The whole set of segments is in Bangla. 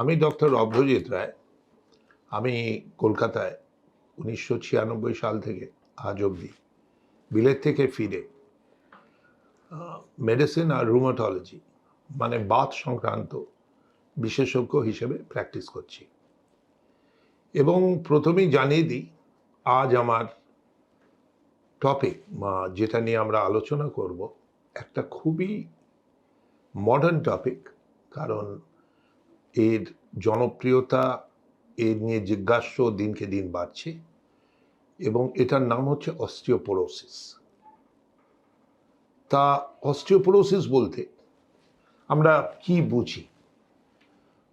আমি ডক্টর অভ্রজিৎ রায়। আমি কলকাতায় উনিশশো ছিয়ানব্বই সাল থেকে আজ অবধি বিলেত থেকে ফিরে মেডিসিন আর রুমাটোলজি মানে বাত সংক্রান্ত বিশেষজ্ঞ হিসেবে প্র্যাকটিস করছি। এবং প্রথমেই জানিয়ে দিই, আজ আমার টপিক যেটা নিয়ে আমরা আলোচনা করব, একটা খুবই মডার্ন টপিক কারণ এর জনপ্রিয়তা, এর নিয়ে জিজ্ঞাস্য দিনকে দিন বাড়ছে এবং এটার নাম হচ্ছে অস্টিওপোরোসিস। তা অস্টিওপোরোসিস বলতে আমরা কি বুঝি?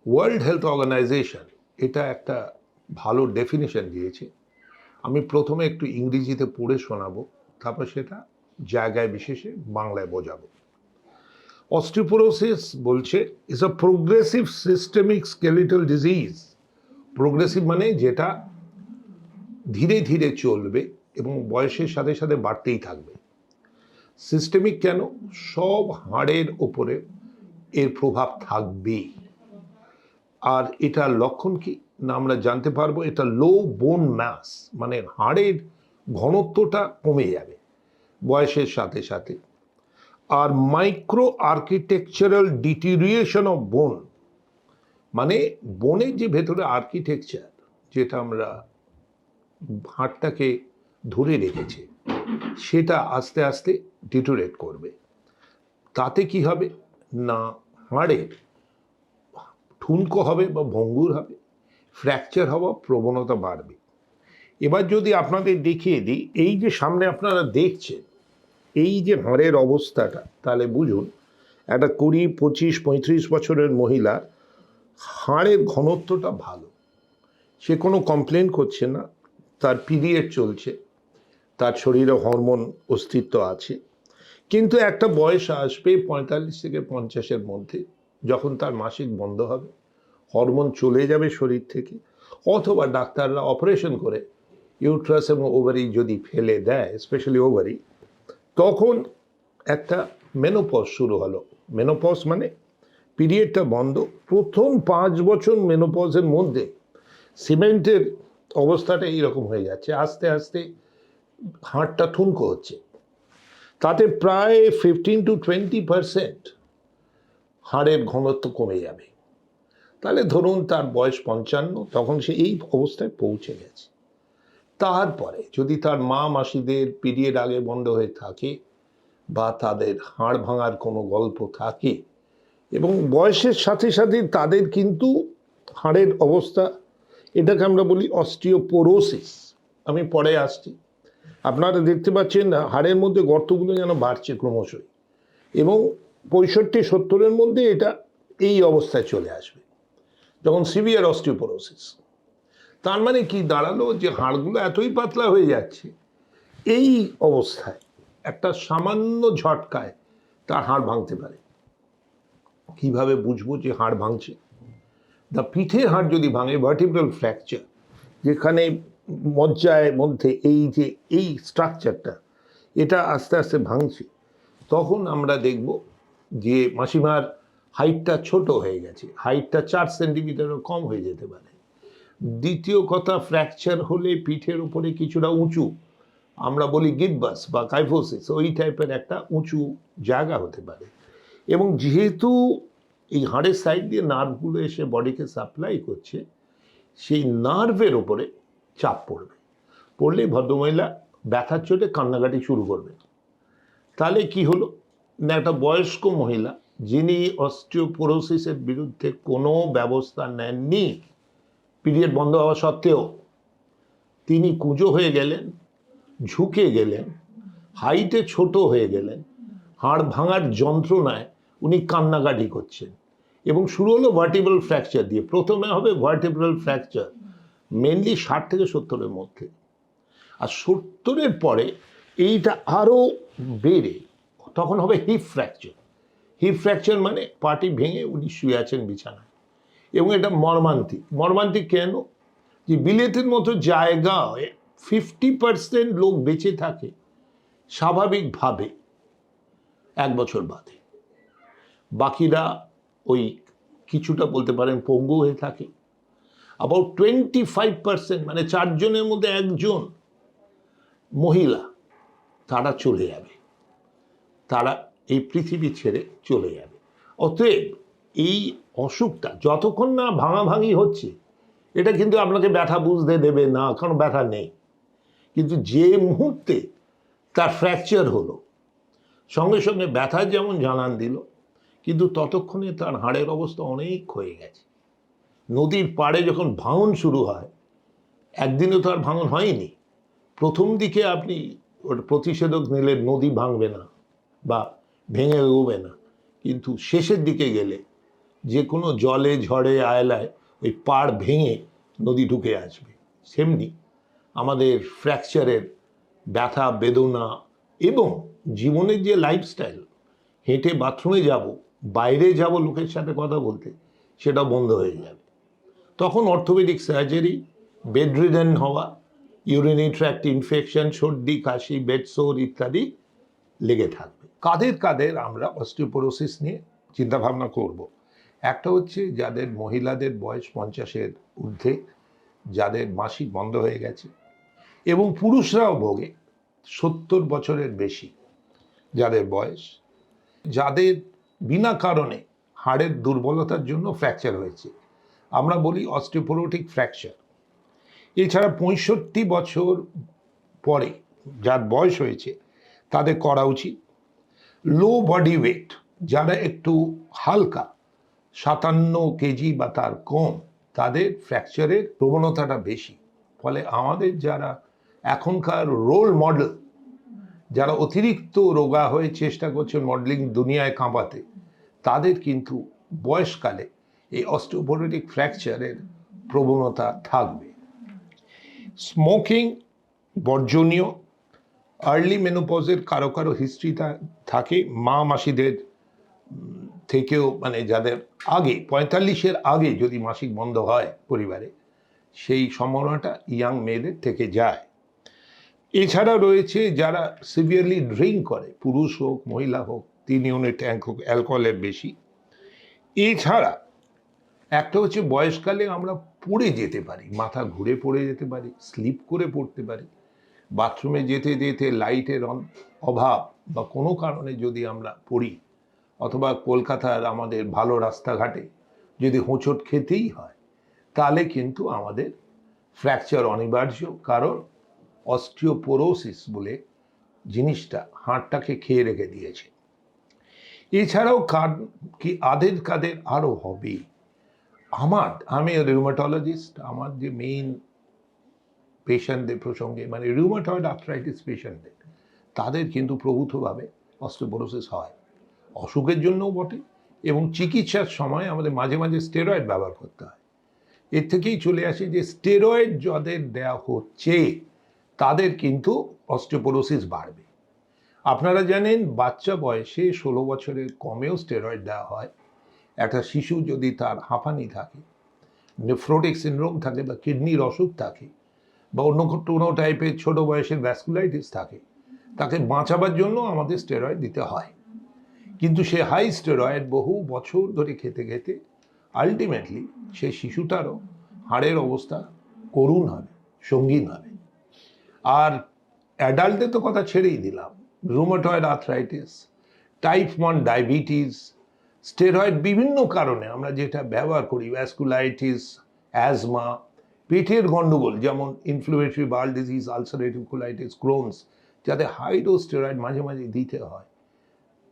ওয়ার্ল্ড হেলথ অর্গানাইজেশন এটা একটা ভালো ডেফিনেশন দিয়েছে। আমি প্রথমে একটু ইংরেজিতে পড়ে শোনাবো, তারপর সেটা জায়গায় বিশেষে বাংলায় বোঝাবো। অস্টিওপোরোসিস বলছে is a progressive systemic skeletal disease progressive মানে যেটা ধীরে ধীরে চলবে এবং বয়সের সাথে সাথে বাড়তেই থাকবে। সিস্টেমিক কেন? সব হাড়ের ওপরে এর প্রভাব থাকবেই। আর এটার লক্ষণ কি? না, আমরা জানতে পারব, এটা লো বোন ম্যাস মানে হাড়ের ঘনত্বটা কমে যাবে। বয়সের সাথে সাথে আর micro architectural deterioration of bone মানে বনের যে ভেতরে আর্কিটেকচার যেটা আমরা হাড়টাকে ধরে রেখেছে, সেটা আস্তে আস্তে ডিটোরেট করবে। তাতে কি হবে? না হাড়ের ঠুনকো হবে বা ভঙ্গুর হবে ফ্র্যাকচার হওয়া প্রবণতা বাড়বে। এবার যদি আপনাদের দেখিয়ে দিই, এই যে সামনে আপনারা দেখছেন এই যে হাড়ের অবস্থাটা, তাহলে বুঝুন, একটা কুড়ি, পঁচিশ, পঁয়ত্রিশ বছরের মহিলার হাড়ের ঘনত্বটা ভালো। সে কোনো কমপ্লেন করছে না, তার পিরিয়ড চলছে, তার শরীরে হরমোন অস্তিত্ব আছে, কিন্তু একটা বয়স আসবে পঁয়তাল্লিশ থেকে পঞ্চাশের মধ্যে, যখন তার মাসিক বন্ধ হবে হরমোন চলে যাবে শরীর থেকে, অথবা ডাক্তাররা অপারেশন করে ইউট্রাস এবং ওভারি যদি ফেলে দেয় স্পেশালি ওভারি তখন একটা মেনোপজ শুরু হলো। মেনোপজ মানে পিরিয়ডটা বন্ধ। প্রথম পাঁচ বছর মেনোপজের মধ্যে সিমেন্টের অবস্থাটা এইরকম হয়ে যাচ্ছে। আস্তে আস্তে হাড়টা ঠুনকো হচ্ছে। তাতে প্রায় ফিফটিন টু টোয়েন্টি পারসেন্ট হাড়ের ঘনত্ব কমে যাবে। তাহলে ধরুন তার বয়স পঞ্চান্ন, তখন সে এই অবস্থায় পৌঁছে গেছে। তারপরে যদি তার মা মাসিদের পিরিয়ড আগে বন্ধ হয়ে থাকে বা তাদের হাড় ভাঙার কোনো গল্প থাকে এবং বয়সের সাথে সাথে তাদের কিন্তু হাড়ের অবস্থা, এটাকে আমরা বলি অস্টিওপোরোসিস। আমি পরে আসছি। আপনারা দেখতে পাচ্ছেন না হাড়ের মধ্যে গর্তগুলো যেন বাড়ছে ক্রমশই এবং পঁয়ষট্টি, সত্তরের মধ্যে এটা এই অবস্থায় চলে আসবে, যখন সিভিয়ার অস্টিওপোরোসিস। তার মানে কি দাঁড়াল যে হাড়গুলো এতই পাতলা হয়ে যাচ্ছে? এই অবস্থায় একটা সামান্য ঝটকায় তার হাড় ভাঙতে পারে। কীভাবে বুঝব যে হাড় ভাঙছে? দ্য পিঠের হাড় যদি ভাঙে ভার্টিব্রাল ফ্র্যাকচার যেখানে মজ্জায় মধ্যে এই যে, এই স্ট্রাকচারটা এটা আস্তে আস্তে ভাঙছে, তখন আমরা দেখব যে মাসিমার হাইটটা ছোট হয়ে গেছে। হাইটটা চার সেন্টিমিটারও কম হয়ে যেতে পারে। দ্বিতীয় কথা ফ্র্যাকচার হলে পিঠের উপরে কিছুটা উঁচু। আমরা বলি গিব্বাস বা কাইফোসিস ওই টাইপের একটা উঁচু জায়গা হতে পারে। এবং যেহেতু এই হাড়ের সাইড দিয়ে নার্ভগুলো এসে বডিকে সাপ্লাই করছে, সেই নার্ভের ওপরে চাপ পড়বে। পড়লে ভদ্রমহিলা ব্যথার চোটে কান্নাকাটি শুরু করবে। তাহলে কি হলো? না, একটা বয়স্ক মহিলা, যিনি অস্টিওপোরোসিসের বিরুদ্ধে কোনো ব্যবস্থা নেননি পিরিয়ড বন্ধ হওয়া সত্ত্বেও তিনি কুঁজো হয়ে গেলেন, ঝুঁকে গেলেন, হাইটে ছোট হয়ে গেলেন, হাড় ভাঙার যন্ত্রণায় উনি কান্নাকাটি করছেন এবং শুরু হলো ভার্টিব্রাল ফ্র্যাকচার দিয়ে। প্রথমে হবে ভার্টিব্রাল ফ্র্যাকচার মেনলি ষাট থেকে সত্তরের মধ্যে। আর সত্তরের পরে এইটা আরও বেড়ে, তখন হবে হিপ ফ্র্যাকচার হিপ ফ্র্যাকচার মানে পাটি ভেঙে উনি শুয়ে আছেন বিছানায়। এবং এটা মর্মান্তিক। মর্মান্তিক কেন? যে বিলেতের মতো জায়গায় ফিফটি পার্সেন্ট লোক বেঁচে থাকে স্বাভাবিকভাবে এক বছর বাদে। বাকিরা ওই কিছুটা বলতে পারেন পঙ্গু হয়ে থাকে। অ্যাবাউট টোয়েন্টি ফাইভ পার্সেন্ট মানে চারজনের মধ্যে একজন মহিলা, তারা চলে যাবে। তারা এই পৃথিবী ছেড়ে চলে যাবে। অতএব এই অসুখটা, যতক্ষণ না ভাঙাভাঙি হচ্ছে, এটা কিন্তু আপনাকে ব্যথা বুঝতে দেবে না, কারণ ব্যথা নেই। কিন্তু যে মুহূর্তে তার ফ্র্যাকচার হলো, সঙ্গে সঙ্গে ব্যথা যেমন জানান দিল, কিন্তু ততক্ষণে তার হাড়ের অবস্থা অনেক হয়ে গেছে। নদীর পাড়ে যখন ভাঙন শুরু হয় একদিনে তো আর ভাঙন হয়নি। প্রথম দিকে আপনি ওর প্রতিষেধক নিলে নদী ভাঙবে না বা ভেঙে এগোবে না, কিন্তু শেষের দিকে গেলে যে কোনো জলে, ঝড়ে, আয়লায় ওই পাড় ভেঙে নদী ঢুকে আসবে। সেমনি আমাদের ফ্র্যাকচারের ব্যথা, বেদনা এবং জীবনের যে লাইফস্টাইল হেঁটে বাথরুমে যাব, বাইরে যাব লোকের সাথে কথা বলতে, সেটা বন্ধ হয়ে যাবে। তখন অর্থোপেডিক সার্জারি বেডরিডেন হওয়া ইউরিনারি ট্র্যাক্ট ইনফেকশন সর্দি, কাশি বেডসোর ইত্যাদি লেগে থাকবে। কাদের কাদের আমরা অস্টিওপোরোসিস নিয়ে চিন্তাভাবনা করব। একটা হচ্ছে যাদের মহিলাদের বয়স পঞ্চাশের ঊর্ধ্বে, যাদের মাসিক বন্ধ হয়ে গেছে এবং পুরুষরাও ভোগে, সত্তর বছরের বেশি যাদের বয়স, যাদের বিনা কারণে হাড়ের দুর্বলতার জন্য ফ্র্যাকচার হয়েছে। আমরা বলি অস্টিওপোরোটিক ফ্র্যাকচার এছাড়া পঁয়ষট্টি বছর পরে যার বয়স হয়েছে, তাদের করা উচিত। লো বডি ওয়েট যারা একটু হালকা সাতান্ন কেজি বা তার কম, তাদের ফ্র্যাকচারের প্রবণতাটা বেশি। ফলে আমাদের যারা এখনকার রোল মডেল যারা অতিরিক্ত রোগা হয়ে চেষ্টা করছে মডেলিং দুনিয়ায় কাঁপাতে, তাদের কিন্তু বয়সকালে এই অস্টিওপোরোটিক ফ্র্যাকচারের প্রবণতা থাকবে। স্মোকিং বর্জনীয় আর্লি মেনোপজের কারও কারও হিস্ট্রি থাকে মা মাসিদের থেকেও মানে যাদের আগে, পঁয়তাল্লিশের আগে যদি মাসিক বন্ধ হয় পরিবারে, সেই সম্ভাবনাটা ইয়াং মেয়েদের থেকে যায়। এছাড়া রয়েছে যারা সিভিয়ারলি ড্রিঙ্ক করে, পুরুষ হোক, মহিলা হোক, তিন ইউনিট হোক অ্যালকোহলের বেশি। এছাড়া একটা হচ্ছে বয়সকালে আমরা পড়ে যেতে পারি, মাথা ঘুরে পড়ে যেতে পারি স্লিপ করে পড়তে পারি। বাথরুমে যেতে যেতে লাইটের অভাব বা কোনো কারণে যদি আমরা পড়ি অথবা কলকাতার আমাদের ভালো রাস্তাঘাটে যদি হোঁচট খেতেই হয়, তাহলে কিন্তু আমাদের ফ্র্যাকচার অনিবার্য, কারণ অস্টিওপোরোসিস বলে জিনিসটা হাড়টাকে খেয়ে রেখে দিয়েছে। এছাড়াও কার কি আদের কাদের আরও হবে? আমার, আমি রিউমাটোলজিস্ট আমার যে মেইন পেশেন্টদের প্রসঙ্গে মানে রিউমাটয়েড আর্থ্রাইটিস পেশেন্টদের তাদের কিন্তু প্রভূতভাবে অস্টিওপোরোসিস হয়। অসুখের জন্যও বটে এবং চিকিৎসার সময় আমাদের মাঝে মাঝে স্টেরয়েড ব্যবহার করতে হয়। এর থেকেই চলে আসে যে স্টেরয়েড যাদের দেওয়া হচ্ছে, তাদের কিন্তু অস্টিওপোরোসিস বাড়বে। আপনারা জানেন বাচ্চা বয়সে ষোলো বছরের কমেও স্টেরয়েড দেওয়া হয়। একটা শিশু যদি তার হাঁপানি থাকে নেফ্রোটিক সিনড্রোম থাকে বা কিডনির অসুখ থাকে বা অন্য কোনো টাইপের ছোটো বয়সের ভ্যাসকুলাইটিস থাকে, তাকে বাঁচাবার জন্য আমাদের স্টেরয়েড দিতে হয়। কিন্তু সে হাই স্টেরয়েড বহু বছর ধরে খেতে খেতে আলটিমেটলি সে শিশুটারও হাড়ের অবস্থা করুণ হবে, সঙ্গীন হবে। আর অ্যাডাল্টে তো কথা ছেড়েই দিলাম। Rheumatoid arthritis type one diabetes steroid বিভিন্ন কারণে আমরা যেটা ব্যবহার করি ভ্যাসকুলাইটিস অ্যাজমা পেটের গণ্ডগোল যেমন inflammatory bowel disease ulcerative colitis Crohn's যাতে হাই ডোজ স্টেরয়েড মাঝে মাঝে দিতে হয়।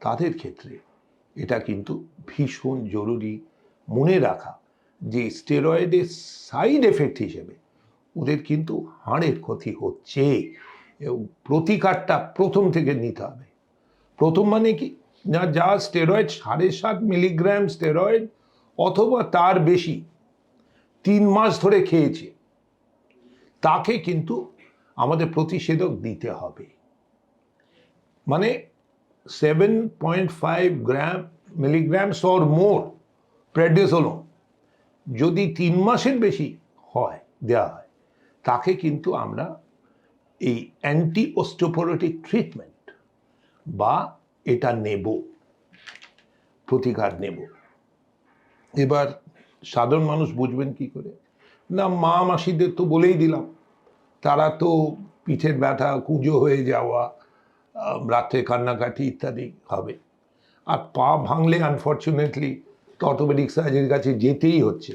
তাদের ক্ষেত্রে এটা কিন্তু ভীষণ জরুরি মনে রাখা যে স্টেরয়েডের সাইড এফেক্ট হিসেবে ওদের কিন্তু হাড়ের ক্ষতি হচ্ছে এবং প্রতিকারটা প্রথম থেকে নিতে হবে। প্রথম মানে কি? না, যা স্টেরয়েড, সাড়ে সাত মিলিগ্রাম স্টেরয়েড অথবা তার বেশি তিন মাস ধরে খেয়েছে, তাকে কিন্তু আমাদের প্রতিষেধক দিতে হবে। মানে seven point five gram milligrams or more prednisolone যদি তিন মাসের বেশি হয় দেওয়া হয়, তাকে কিন্তু আমরা এই অ্যান্টি অস্টোপোরোটিক ট্রিটমেন্ট বা এটা নেব, প্রতিকার নেব। এবার সাধারণ মানুষ বুঝবেন কি করে? না, মা মাসিদের তো বলেই দিলাম, তারা তো পিঠের ব্যথা, কুঁজো হয়ে যাওয়া রাত্রে কান্নাকাটি ইত্যাদি হবে। আর পা ভাঙলে আনফর্চুনেটলি তো অর্থোপেডিক সার্জের কাছে যেতেই হচ্ছে।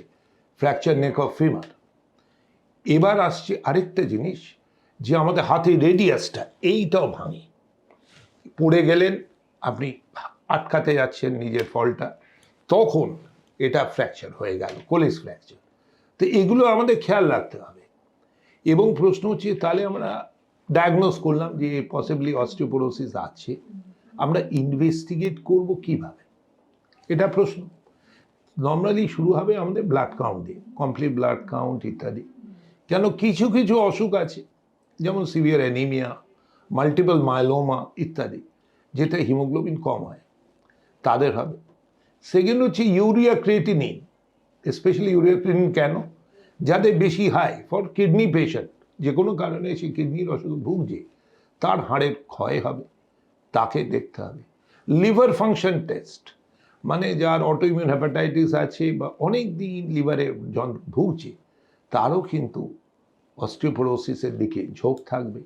ফ্র্যাকচার নেক অফ ফিমার এবার আসছে আরেকটা জিনিস, যে আমাদের হাতে রেডিয়াসটা এইটাও ভাঙে। পড়ে গেলেন, আপনি আটকাতে যাচ্ছেন নিজের ফলটা, তখন এটা ফ্র্যাকচার হয়ে গেল কোলিস ফ্র্যাকচার তো এগুলো আমাদের খেয়াল রাখতে হবে। এবং প্রশ্ন হচ্ছে, তাহলে আমরা ডায়াগনোস করলাম যে পসিবলি অস্টিওপোরোসিস আছে। আমরা ইনভেস্টিগেট করব কীভাবে? এটা প্রশ্ন। নর্মালি শুরু হবে আমাদের ব্লাড কাউন্ট দিয়ে কমপ্লিট ব্লাড কাউন্ট ইত্যাদি। কেন? কিছু কিছু অসুখ আছে, যেমন সিভিয়ার অ্যানিমিয়া মাল্টিপল মাইলোমা ইত্যাদি, যেটা হিমোগ্লোবিন কম হয়। তাদের হবে। সেকেন্ড হচ্ছে urea creatinine specially urea creatinine কেন? যাদের বেশি হাই ফর কিডনি পেশেন্ট যে কোনো কারণে সে কিডনির অসুখে ভুগছে, তার হাড়ের ক্ষয় হবে, তাকে দেখতে হবে। লিভার ফাংশন টেস্ট মানে যার অটোইমিউন হ্যাপাটাইটিস আছে বা অনেক দিন লিভারে ভুগছে, তারও কিন্তু অস্টিওপোরোসিসের দিকে ঝোঁক থাকবে।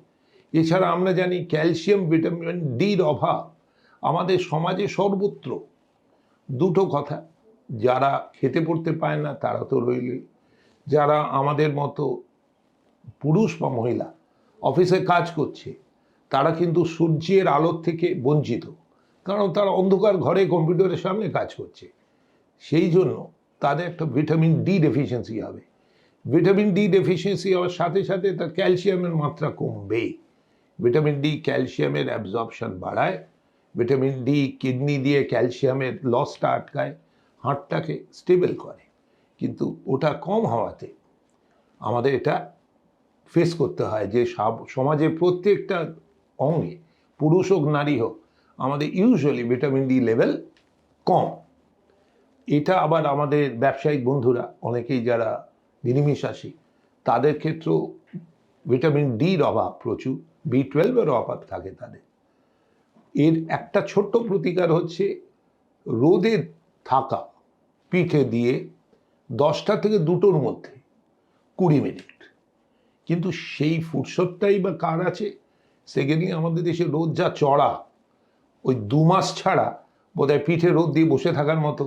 এছাড়া আমরা জানি ক্যালসিয়াম, ভিটামিন ডির অভাব আমাদের সমাজে সর্বত্র। দুটো কথা, যারা খেতে পড়তে পায় না তারা তো রইলই। যারা আমাদের মতো পুরুষ বা মহিলা, অফিসে কাজ করছে, তারা কিন্তু সূর্যের আলোর থেকে বঞ্চিত। কারণ তারা অন্ধকার ঘরে কম্পিউটারের সামনে কাজ করছে। সেই জন্য তাদের একটা ভিটামিন ডি ডেফিসিয়েন্সি হবে। ভিটামিন ডি ডেফিসিয়েন্সি হওয়ার সাথে সাথে তার ক্যালসিয়ামের মাত্রা কমবে। ভিটামিন ডি ক্যালসিয়ামের অ্যাবজর্পশন বাড়ায়। ভিটামিন ডি কিডনি দিয়ে ক্যালসিয়ামের লসটা আটকায় হার্টটাকে স্টেবল করে। কিন্তু ওটা কম হওয়াতে আমাদের এটা ফেস করতে হয় যে সমাজের প্রত্যেকটা অঙ্গে, পুরুষ হোক, নারী হোক, আমাদের ইউজুয়ালি ভিটামিন ডি লেভেল কম। এটা আবার আমাদের ব্যবসায়িক বন্ধুরা, অনেকেই যারা নিরামিষাসী তাদের ক্ষেত্রেও ভিটামিন ডির অভাব প্রচুর বি টুয়েলভের অভাব থাকে তাদের। এর একটা ছোট্ট প্রতিকার হচ্ছে রোদে থাকা পিঠে দিয়ে দশটা থেকে দুটোর মধ্যে কুড়ি মিনিট কিন্তু সেই ফুরসতটাই বা কার আছে? সেখানে আমাদের দেশে রোদ যা চড়া, ওই দু মাস ছাড়া বোধহয় পিঠে রোদ দিয়ে বসে থাকার মতো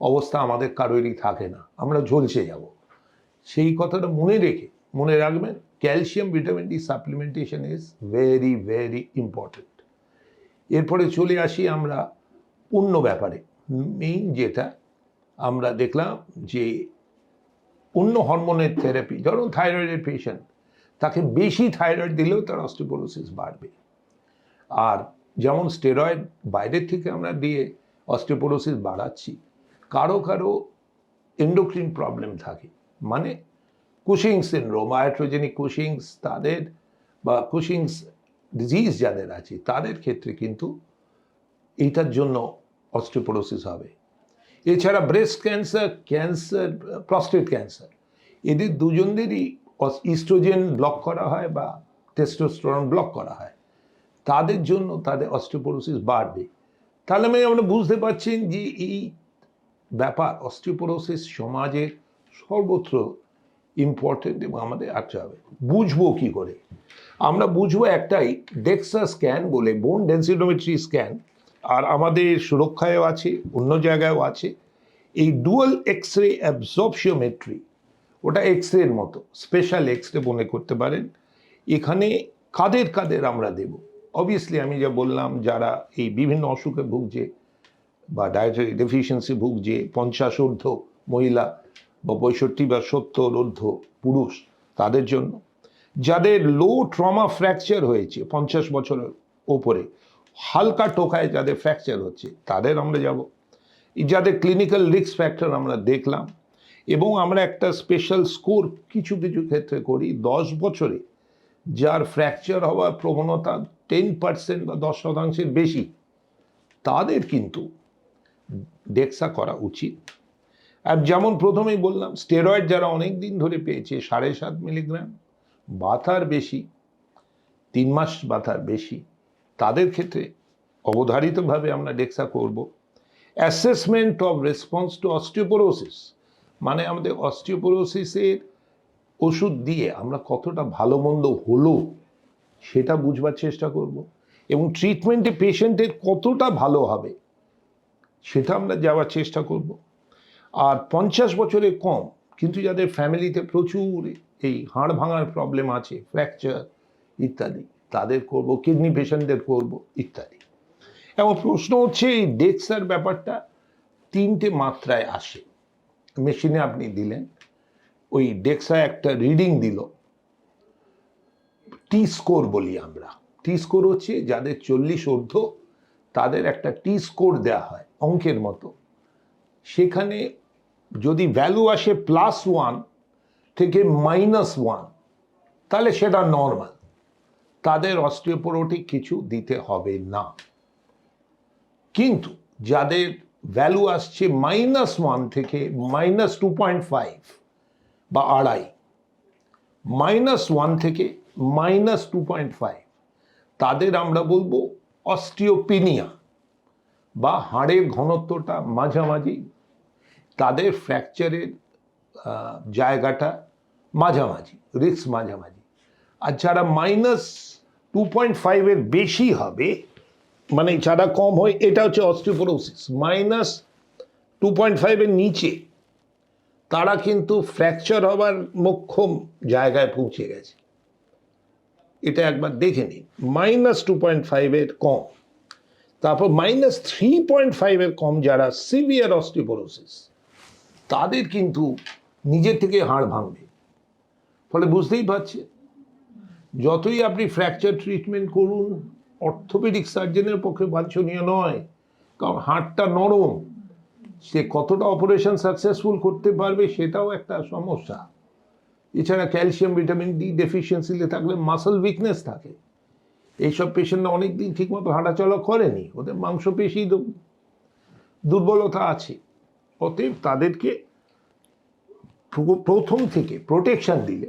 অবস্থা আমাদের কারোরই থাকে না। আমরা ঝলসে যাব। সেই কথাটা মনে রেখে, মনে রাখবেন, calcium vitamin D supplementation is very very important. এরপরে চলে আসি আমরা অন্য ব্যাপারে। মেইন যেটা আমরা দেখলাম যে অন্য হরমোনের থেরাপি, ধরুন থাইরয়েডের পেশেন্ট তাকে বেশি থাইরয়েড দিলেও তার অস্টিওপোরোসিস বাড়বে। আর যেমন স্টেরয়েড বাইরের থেকে আমরা দিয়ে অস্টিওপোরোসিস বাড়াচ্ছি, কারও কারও এন্ডোক্রিন প্রবলেম থাকে। মানে কুশিং সিনড্রোম আয়াট্রোজেনিক কুশিংস তাদের বা কুশিংস ডিজিজ যাদের আছে, তাদের ক্ষেত্রে কিন্তু এইটার জন্য অস্টিওপোরোসিস হবে। এছাড়া breast cancer cancer prostate cancer এদের দুজনদেরই ইস্ট্রোজেন ব্লক করা হয় বা টেস্টোস্টেরন ব্লক করা হয়। তাদের জন্য তাদের অস্টিওপোরোসিস বাড়বে। তাহলে মানে আমরা বুঝতে পারছেন যে এই ব্যাপার অস্টিওপোরোসিস সমাজের সর্বত্র ইম্পর্টেন্ট এবং আমাদের আটতে হবে। বুঝব কি করে? আমরা বুঝব একটাই ডেক্সা স্ক্যান বলে বোন ডেন্সিডোমেট্রি স্ক্যান আর আমাদের সুরক্ষায়ও আছে, অন্য জায়গায়ও আছে। এই ডুয়াল এক্স রে অ্যাবজর্পশিওমেট্রি ওটা এক্স রের মতো স্পেশাল এক্স রে মনে করতে পারেন। এখানে কাদের কাদের আমরা দেব? অবভিয়াসলি আমি যা বললাম, যারা এই বিভিন্ন অসুখে ভুগছে বা ডায়েটারি ডেফিসিয়েন্সি ভুগছে পঞ্চাশ ঊর্ধ্ব মহিলা বা পঁয়ষট্টি বা সত্তর ঊর্ধ্ব পুরুষ, তাদের জন্য। যাদের লো ট্রমা ফ্র্যাকচার হয়েছে, পঞ্চাশ বছরের ওপরে হালকা টোকায় যাদের ফ্র্যাকচার হচ্ছে, তাদের আমরা যাব। যাদের ক্লিনিক্যাল রিস্ক ফ্যাক্টর আমরা দেখলাম, এবং আমরা একটা স্পেশাল স্কোর কিছু কিছু ক্ষেত্রে করি, দশ বছরে যার ফ্র্যাকচার হওয়ার প্রবণতা টেন পার্সেন্ট বা দশ শতাংশের বেশি, তাদের কিন্তু ডেক্সা করা উচিত। আর যেমন প্রথমেই বললাম স্টেরয়েড যারা অনেক দিন ধরে পেয়েছে, সাড়ে সাত মিলিগ্রাম বাথার বেশি, তিন মাস বাথার বেশি তাদের ক্ষেত্রে অবধারিতভাবে আমরা ডেক্সা করব। Assessment of response to osteoporosis মানে আমাদের অস্টিওপোরোসিসের ওষুধ দিয়ে আমরা কতটা ভালো মন্দ হলো সেটা বুঝবার চেষ্টা করব এবং ট্রিটমেন্টে পেশেন্টের কতটা ভালো হবে সেটা আমরা যাওয়ার চেষ্টা করব। আর পঞ্চাশ বছরে কম, কিন্তু যাদের ফ্যামিলিতে প্রচুর এই হাড় ভাঙার প্রবলেম আছে ফ্র্যাকচার ইত্যাদি। তাদের করব কিডনি পেশেন্টদের করব, ইত্যাদি। এবং প্রশ্ন হচ্ছে, এই ডেক্সার ব্যাপারটা তিনটে মাত্রায় আসে। মেশিনে আপনি দিলেন, ওই ডেক্সা একটা রিডিং দিল। টি স্কোর বলি আমরা। টি স্কোর হচ্ছে যাদের চল্লিশ ঊর্ধ্ব, তাদের একটা টি স্কোর দেওয়া হয়, অঙ্কের মতো। সেখানে যদি ভ্যালু আসে প্লাস ওয়ান থেকে মাইনাস ওয়ান তাহলে সেটা নর্মাল তাদের অস্টিওপোরোটিক কিছু দিতে হবে না। কিন্তু যাদের ভ্যালু আসছে মাইনাস ওয়ান থেকে মাইনাস টু পয়েন্ট ফাইভ বা আড়াই মাইনাস ওয়ান থেকে মাইনাস টু পয়েন্ট ফাইভ তাদের আমরা বলব অস্টিওপিনিয়া বা হাড়ের ঘনত্বটা মাঝামাঝি, তাদের ফ্র্যাকচারের জায়গাটা মাঝামাঝি রিস্ক মাঝামাঝি। আর যারা মাইনাস টু পয়েন্ট ফাইভের বেশি হবে মানে যারা কম হয়, এটা হচ্ছে অস্টিওপোরোসিস মাইনাস টু পয়েন্ট ফাইভের নিচে, তারা কিন্তু ফ্র্যাকচার হবার মোক্ষম জায়গায় পৌঁছে গেছে। এটা একবার দেখে নিন। মাইনাস টু পয়েন্ট ফাইভের কম, তারপর মাইনাস থ্রি পয়েন্ট ফাইভের কম যারা সিভিয়ার অস্টিওপোরোসিস তাদের কিন্তু নিজের থেকে হাড় ভাঙবে। ফলে বুঝতেই পারছে যতই আপনি ফ্র্যাকচার ট্রিটমেন্ট করুন অর্থোপেডিক সার্জনের পক্ষে বাঞ্ছনীয় নয়, কারণ হাড়টা নরম। সে কতটা অপারেশন সাকসেসফুল করতে পারবে সেটাও একটা সমস্যা। এছাড়া ক্যালসিয়াম ভিটামিন ডি ডেফিসিয়েন্সিতে থাকলে মাসল উইকনেস থাকে। এইসব পেশেন্টরা অনেক দিন ঠিকমতো হাঁটাচলা করেনি, ওদের মাংসপেশি দুর্বলতা আছে। অতএব তাদেরকে প্রথম থেকে প্রোটেকশান দিলে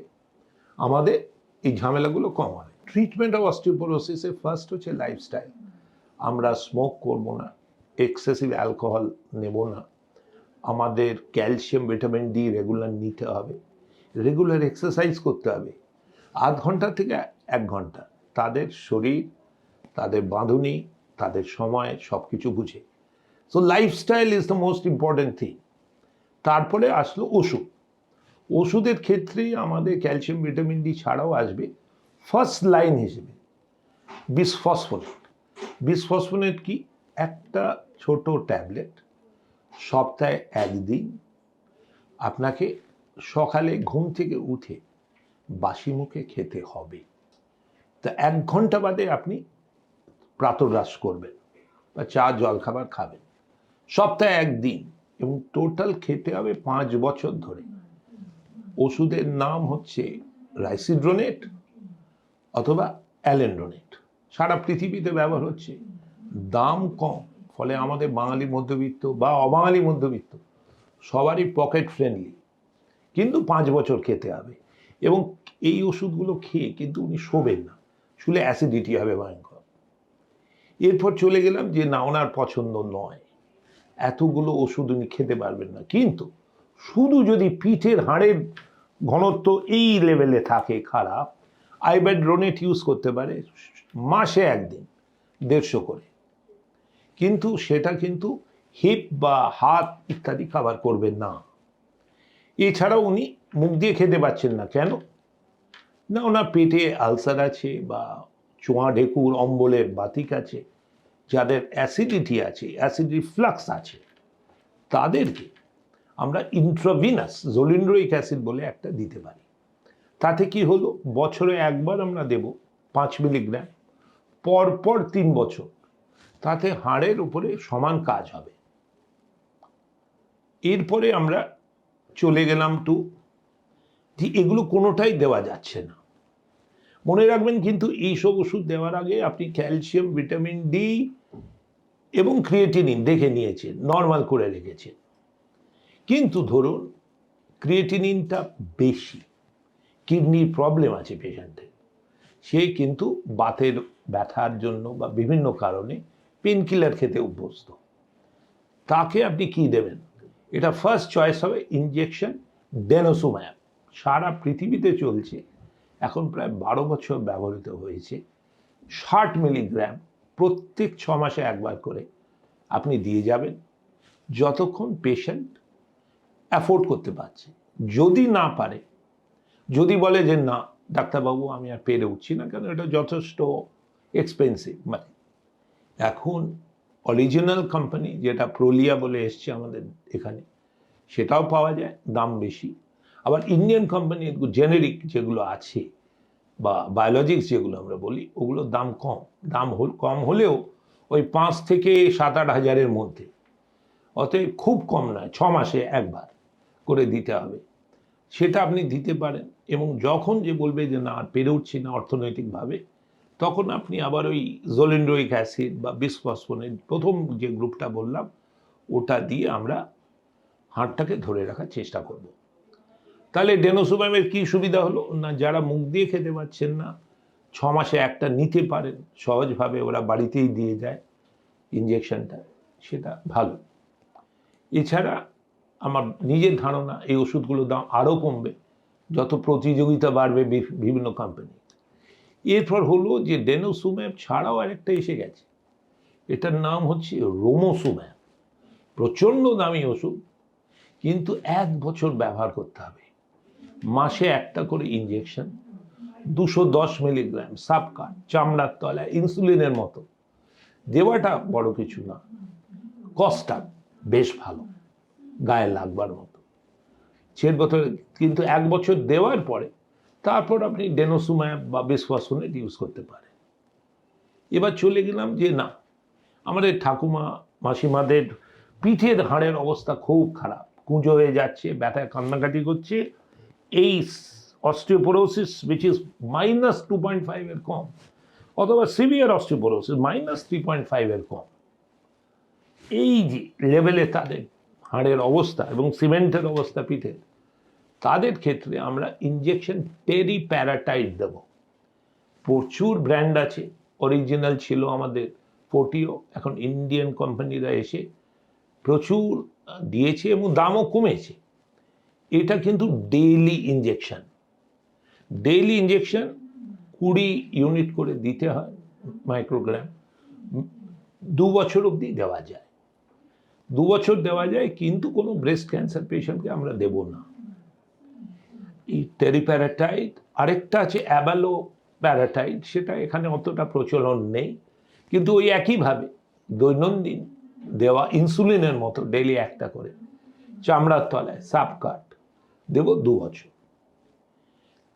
আমাদের এই ঝামেলাগুলো কম হয়। ট্রিটমেন্ট অফ অস্টিওপোরোসিসে ফার্স্ট হচ্ছে লাইফস্টাইল আমরা স্মোক করব না এক্সেসিভ অ্যালকোহল নেব না। আমাদের ক্যালসিয়াম ভিটামিন ডি রেগুলার নিতে হবে। রেগুলার এক্সারসাইজ করতে হবে। আধ ঘণ্টা থেকে এক ঘণ্টা। তাদের শরীর, তাদের বাঁধুনি, তাদের সময় সব কিছু বুঝে। So lifestyle is the most important thing তারপরে আসলো ওষুধ। ওষুধের ক্ষেত্রে আমাদের ক্যালসিয়াম, ভিটামিন ডি ছাড়াও আসবে ফার্স্ট লাইন হিসেবে। বিসফসফোনেট বিসফসফোনেট কি? একটা ছোট ট্যাবলেট সপ্তাহে একদিন। আপনাকে সকালে ঘুম থেকে উঠে বাসি মুখে খেতে হবে। তা এক ঘণ্টা বাদে আপনি প্রাতরাশ করবেন বা চা, জলখাবার খাবেন। সপ্তাহে একদিন এবং টোটাল খেতে হবে পাঁচ বছর ধরে। ওষুধের নাম হচ্ছে রাইসিড্রোনেট অথবা অ্যালেন্ড্রোনেট। সারা পৃথিবীতে ব্যবহার হচ্ছে। দাম কম, ফলে আমাদের বাঙালি মধ্যবিত্ত বা অবাঙালি মধ্যবিত্ত সবারই পকেট ফ্রেন্ডলি কিন্তু পাঁচ বছর খেতে হবে এবং এই ওষুধগুলো খেয়ে কিন্তু উনি শোবেন না। শুলে অ্যাসিডিটি হবে ভয়ঙ্কর। এরপর চলে গেলাম যে না, ওনার পছন্দ নয়। এতগুলো ওষুধ উনি খেতে পারবেন না। কিন্তু শুধু যদি পিঠের হাড়ের ঘনত্ব এই লেভেলে থাকে খারাপ আইব্যাড্রোনেট ইউজ করতে পারে মাসে একদিন, দেড়শো করে। কিন্তু সেটা কিন্তু হিপ বা হাত ইত্যাদি খাবার করবেন না। এছাড়াও উনি মুখ দিয়ে খেতে পাচ্ছেন না। কেন? না, ওনার পেটে আলসার আছে বা চোঁয়া ঢেকুর, অম্বলের বাতিক আছে, যাদের অ্যাসিডিটি আছে অ্যাসিড রিফ্লাক্স আছে, তাদেরকে আমরা ইন্ট্রাভিনাস জোলিন্ড্রোইক অ্যাসিড বলে একটা দিতে পারি। তাতে কি হলো? বছরে একবার আমরা দেব পাঁচ মিলিগ্রাম পরপর তিন বছর। তাতে হাড়ের উপরে সমান কাজ হবে। এরপরে আমরা চলে গেলাম টু যে এগুলো কোনোটাই দেওয়া যাচ্ছে না। মনে রাখবেন কিন্তু এইসব ওষুধ দেওয়ার আগে আপনি ক্যালসিয়াম, ভিটামিন ডি এবং ক্রিয়েটিনিন দেখে নিয়েছেন নর্মাল করে রেখেছেন। কিন্তু ধরুন ক্রিয়েটিনিনটা বেশি কিডনির প্রবলেম আছে পেশেন্টের সে কিন্তু বাতের ব্যথার জন্য বা বিভিন্ন কারণে পেনকিলার খেতে অভ্যস্ত। তাকে আপনি কি দেবেন? এটা ফার্স্ট চয়েস হবে ইনজেকশন ডেনোসোম্যাপ সারা পৃথিবীতে চলছে, এখন প্রায় বারো বছর ব্যবহৃত হয়েছে। ষাট মিলিগ্রাম প্রত্যেক ছ মাসে একবার করে আপনি দিয়ে যাবেন। যতক্ষণ পেশেন্ট অ্যাফোর্ড করতে পারছে। যদি না পারে, যদি বলে যে না, ডাক্তারবাবু, আমি আর পেরে উঠছি না কেন? এটা যথেষ্ট এক্সপেন্সিভ মানে। এখন অরিজিনাল কোম্পানি যেটা প্রোলিয়া বলে এসছে আমাদের এখানে, সেটাও পাওয়া যায়, দাম বেশি। আবার ইন্ডিয়ান কোম্পানি জেনেরিক যেগুলো আছে, বা বায়োলজিক্স যেগুলো আমরা বলি, ওগুলোর দাম কম। দাম কম হলেও ওই পাঁচ থেকে সাত আট হাজারের মধ্যে। অতএব খুব কম নয়, ছ মাসে একবার। করে দিতে হবে। সেটা আপনি দিতে পারেন এবং যখন যে বলবে যে না, পেরে উঠছি না অর্থনৈতিকভাবে, তখন আপনি আবার ওই জোলিন্ড্রোইক অ্যাসিড বা বিসফসফোনের প্রথম যে গ্রুপটা বললাম, ওটা দিয়ে আমরা হাড়টাকে ধরে রাখার চেষ্টা করব। তাহলে ডেনোসোবামের কি সুবিধা হলো? না, যারা মুখ দিয়ে খেতে পাচ্ছেন না ছ মাসে একটা নিতে পারেন, সহজভাবে ওরা বাড়িতেই দিয়ে যায় ইঞ্জেকশনটা সেটা ভালো। এছাড়া আমার নিজের ধারণা এই ওষুধগুলোর দাম আরও কমবে, যত প্রতিযোগিতা বাড়বে বিভিন্ন কোম্পানি এরপর হলো যে ডেনোসুম্যাব ছাড়াও আরেকটা এসে গেছে। এটার নাম হচ্ছে রোমোসুম্যাব প্রচণ্ড দামি ওষুধ, কিন্তু এক বছর ব্যবহার করতে হবে। মাসে একটা করে ইঞ্জেকশন দুশো দশ মিলিগ্রাম সাবকাট চামড়ার তলায় ইনসুলিনের মতো। দেওয়াটা বড় কিছু না কস্টটা বেশ ভালো। গায়ে লাগবার মতো। ছেড় বছর কিন্তু এক বছর দেওয়ার পরে তারপর আপনি ডেনোসুম্যাব বা বিসফসফোনেট ইউজ করতে পারেন। এবার চলে গেলাম যে না, আমাদের ঠাকুমা, মাসিমাদের পিঠের হাড়ের অবস্থা খুব খারাপ। কুঁজো হয়ে যাচ্ছে, ব্যথায় কান্নাকাটি করছে। এই osteoporosis which is minus two point ফাইভের কম, অথবা severe osteoporosis minus three point ফাইভের কম। এই যে লেভেলে তাদের হাড়ের অবস্থা এবং সিমেন্টের অবস্থা পিঠে তাদের ক্ষেত্রে আমরা ইঞ্জেকশন টেরি প্যারাটাইট দেব। প্রচুর ব্র্যান্ড আছে অরিজিনাল ছিল আমাদের ফোর্টিও এখন ইন্ডিয়ান কোম্পানিরা এসে প্রচুর দিয়েছে এবং দামও কমেছে। এটা কিন্তু ডেইলি ইঞ্জেকশন ডেইলি ইঞ্জেকশন কুড়ি ইউনিট করে দিতে হয় মাইক্রোগ্রাম দু বছর অবধি দেওয়া যায়। দু বছর দেওয়া যায়, কিন্তু কোনো ব্রেস্ট ক্যান্সার পেশেন্টকে আমরা দেব না। এই টেরিপ্যারাটাইট আরেকটা আছে অ্যাবালো প্যারাটাইট সেটা এখানে অতটা প্রচলন নেই। কিন্তু ওই একইভাবে দৈনন্দিন দেওয়া ইনসুলিনের মতো ডেলি একটা করে, চামড়ার তলায় সাপকাট দেব দু বছর।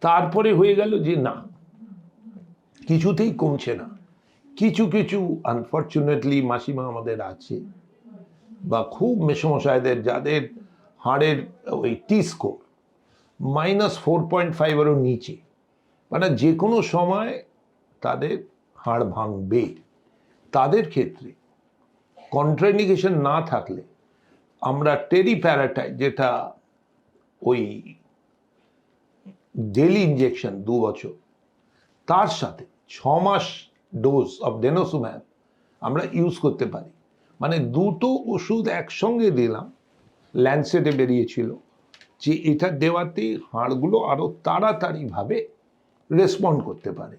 তারপরে হয়ে গেল যে না, কিছুতেই কমছে না। কিছু কিছু আনফর্চুনেটলি মাসিমা আমাদের আছে। বা খুব মেসমশাইদের, যাদের হাড়ের ওই T score minus four point ফাইভেরও নিচে। মানে যে কোনো সময় তাদের হাড় ভাঙবে। তাদের ক্ষেত্রে কন্ট্রাইন্ডিকেশন না থাকলে আমরা টেরি টেরিপ্যারাটাই যেটা ওই ডেলি ইঞ্জেকশন দু বছর, তার সাথে ছ মাস ডোজ অফ ডেনোসুম্যাব আমরা ইউজ করতে পারি। মানে দুটো ওষুধ একসঙ্গে দিলাম ল্যান্সেটে বেরিয়েছিল যে এটা দেওয়াতে হাড়গুলো আরও তাড়াতাড়িভাবে রেসপন্ড করতে পারে।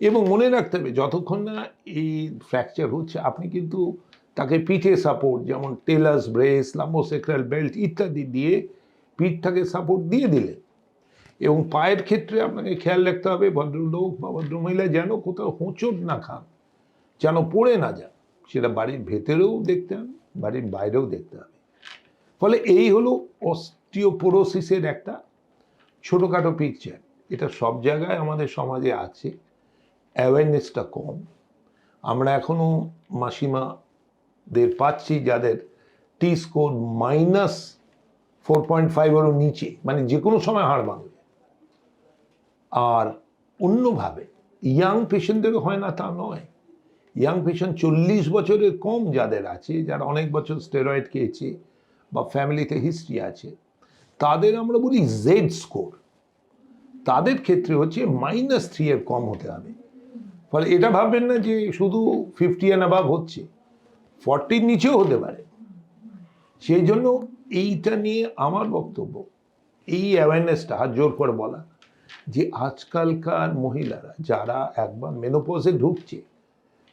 এবং মনে রাখতে হবে, যতক্ষণ না এই ফ্র্যাকচার হচ্ছে, আপনি কিন্তু তাকে পিঠে সাপোর্ট যেমন টেলার্স ব্রেস লাম্বোসেক্রাল বেল্ট ইত্যাদি দিয়ে পিঠটাকে সাপোর্ট দিয়ে দিলে। এবং পায়ের ক্ষেত্রে আপনাকে খেয়াল রাখতে হবে, ভদ্রলোক বা ভদ্রমহিলা যেন কোথাও হোঁচট না খান, যেন পড়ে না যান। সেটা বাড়ির ভেতরেও দেখতে হবে, বাড়ির বাইরেও দেখতে হবে। ফলে এই হলো অস্টিওপোরোসিসের একটা ছোটোখাটো পিকচার এটা সব জায়গায় আমাদের সমাজে আছে। অ্যাওয়ারনেসটা কম। আমরা এখনও মাসিমাদের পাচ্ছি যাদের T score minus four point ফাইভেরও নিচে মানে যে কোনো সময় হাড় ভাঙবে। আর অন্যভাবে ইয়াং পেশেন্টদেরও হয় না তা নয়। ইয়াং পেশেন্ট চল্লিশ বছরের কম যাদের আছে, যারা অনেক বছর স্টেরয়েড খেয়েছে বা ফ্যামিলিতে হিস্ট্রি আছে, তাদের আমরা বলি জেড স্কোর তাদের ক্ষেত্রে হচ্ছে মাইনাস থ্রি এর কম হতে হবে। ফলে এটা ভাববেন না যে শুধু ফিফটি অ্যান্ড অ্যাবাভ হচ্ছে ফর্টির নিচেও হতে পারে। সেই জন্য এইটা নিয়ে আমার বক্তব্য, এই অ্যাওয়ারনেসটা হাত জোর করে বলা যে আজকালকার মহিলারা যারা একবার মেনোপজে ঢুকছে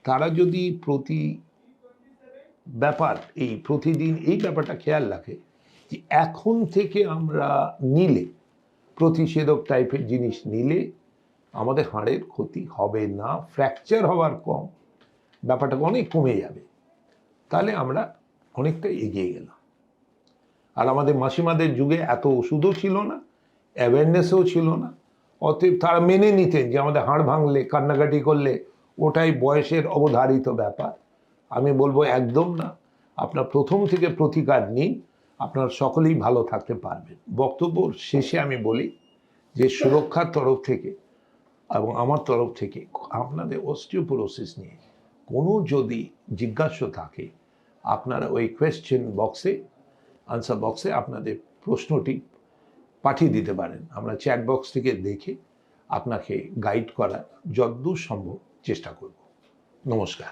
তারা যদি প্রতি ব্যাপার, এই প্রতিদিন এই ব্যাপারটা খেয়াল রাখে যে এখন থেকে আমরা নিলে, প্রতিষেধক টাইপের জিনিস নিলে আমাদের হাড়ের ক্ষতি হবে না ফ্র্যাকচার হওয়ার কম, ব্যাপারটা অনেক কমে যাবে। তাহলে আমরা অনেকটা এগিয়ে গেলাম। আর আমাদের মাসিমাদের যুগে এত ওষুধও ছিল না অ্যাওয়ারনেসও ছিল না। অতএব তারা মেনে নিতেন যে আমাদের হাড় ভাঙলে, কান্নাকাটি করলে ওটাই বয়সের অবধারিত ব্যাপার। আমি বলব একদম না। আপনার প্রথম থেকে প্রতিকার নিন, আপনার সকলেই ভালো থাকতে পারবেন। বক্তব্য শেষে আমি বলি যে সুরক্ষার তরফ থেকে এবং আমার তরফ থেকে আপনাদের অস্টিওপোরোসিস নিয়ে কোনো যদি জিজ্ঞাসা থাকে, আপনারা ওই কোয়েশ্চেন বক্সে আনসার বক্সে আপনাদের প্রশ্নটি পাঠিয়ে দিতে পারেন। আমরা চ্যাট বক্স থেকে দেখে আপনাকে গাইড করা যদ্দূর সম্ভব। চেষ্টা করব। নমস্কার।